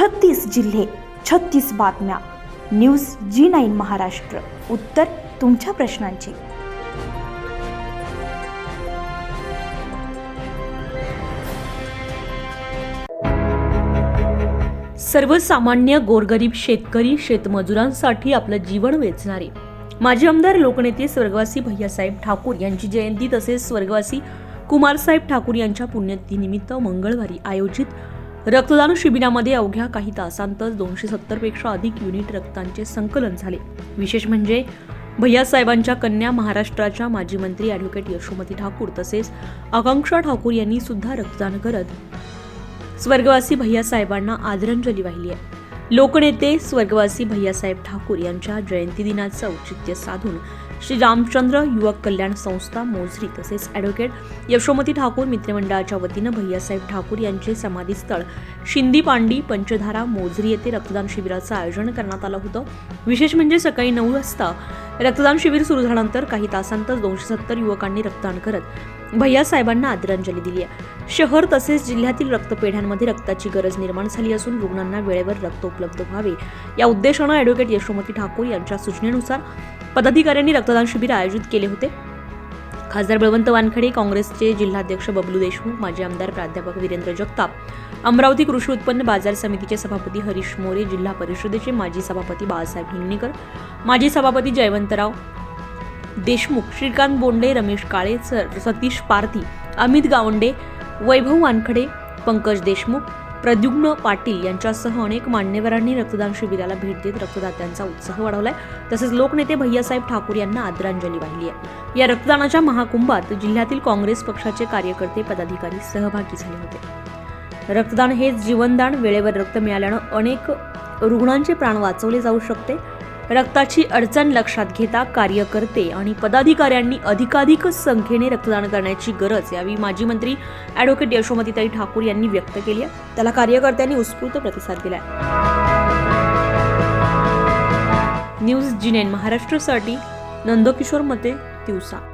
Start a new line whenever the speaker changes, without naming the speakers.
छत्तीस जिल्हे छत्तीस बातम्या. News G nine Maharashtra. उत्तर तुमच्या प्रश्नांची.
सर्वसामान्य गोरगरीब शेतकरी शेतमजुरांसाठी आपलं जीवन वेचणारे. माजी आमदार लोकनेते स्वर्गवासी भैयासाहेब ठाकूर यांची जयंती तसेच स्वर्गवासी कुमारसाहेब ठाकूर यांच्या पुण्यतिनिमित्त मंगळवारी आयोजित रक्तदान शिबिरामध्ये अवघ्या काही तासांतच दोनशे सत्तरपेक्षा अधिक युनिट रक्तांचे संकलन झाले. विशेष म्हणजे भैयासाहेबांच्या कन्या महाराष्ट्राच्या माजी मंत्री ॲडव्होकेट यशोमती ठाकूर तसेच आकांक्षा ठाकूर यांनी सुद्धा रक्तदान करत स्वर्गवासी भैयासाहेबांना आदरांजली वाहिली आहे. लोकनेते स्वर्गवासी भैयासाहेब ठाकूर यांच्या जयंती दिनाचं औचित्य साधून श्री रामचंद्र युवक कल्याण संस्था मोजरी तसेच ॲडव्होकेट यशोमती ठाकूर मित्रमंडळाच्या वतीनं भैयासाहेब ठाकूर यांचे समाधीस्थळ शिंदी पांडी पंचधारा मोजरी येथे रक्तदान शिबिराचं आयोजन करण्यात आलं होतं. विशेष म्हणजे सकाळी नऊ वाजता रक्तदान शिबिर सुरू झाल्यानंतर काही तासांतच दोनशे सत्तर युवकांनी रक्तदान करत भैयासाहेबांना आदरांजली दिली आहे. शहर तसेच जिल्ह्यातील रक्तपेढ्यांमध्ये रक्ताची गरज निर्माण झाली असून रुग्णांना वेळेवर रक्त उपलब्ध व्हावे. या उद्देशानं ॲडव्होकेट यशोमती ठाकूर यांच्या सूचनेनुसार पदाधिकाऱ्यांनी रक्तदान शिबिर आयोजित केले होते. खासदार बळवंत वानखडे काँग्रेसचे जिल्हाध्यक्ष बबलू देशमुख माजी आमदार प्राध्यापक वीरेंद्र जगताप अमरावती कृषी उत्पन्न बाजार समितीचे सभापती हरीश मोरे जिल्हा परिषदेचे माजी सभापती बाळासाहेब हिंगणीकर माजी सभापती जयवंतराव देशमुख श्रीकांत बोंडे रमेश काळे सर सतीश पारधी अमित गावंडे वैभव वानखडे पंकज देशमुख प्रद्युम्न पाटील यांच्यासह अनेक मान्यवरांनी रक्तदान शिबिराला भेट देत रक्तदात्यांचा उत्साह वाढवलाय. तसेच लोकनेते भैयासाहेब ठाकूर यांना आदरांजली वाहिली आहे. या रक्तदानाच्या महाकुंभात जिल्ह्यातील काँग्रेस पक्षाचे कार्यकर्ते पदाधिकारी सहभागी झाले होते. रक्तदान हेच जीवनदान वेळेवर रक्त मिळाल्यानं अनेक रुग्णांचे प्राण वाचवले जाऊ शकते. रक्ताची अडचण लक्षात घेता कार्यकर्ते आणि पदाधिकाऱ्यांनी अधिकाधिक संख्येने रक्तदान करण्याची गरज यावेळी माजी मंत्री ॲडव्होकेट यशोमतीताई ठाकूर यांनी व्यक्त केली आहे. त्याला कार्यकर्त्यांनी उत्स्फूर्त प्रतिसाद दिलाय. न्यूज जिनेन महाराष्ट्रसाठी नंदकिशोर मते दिवसा.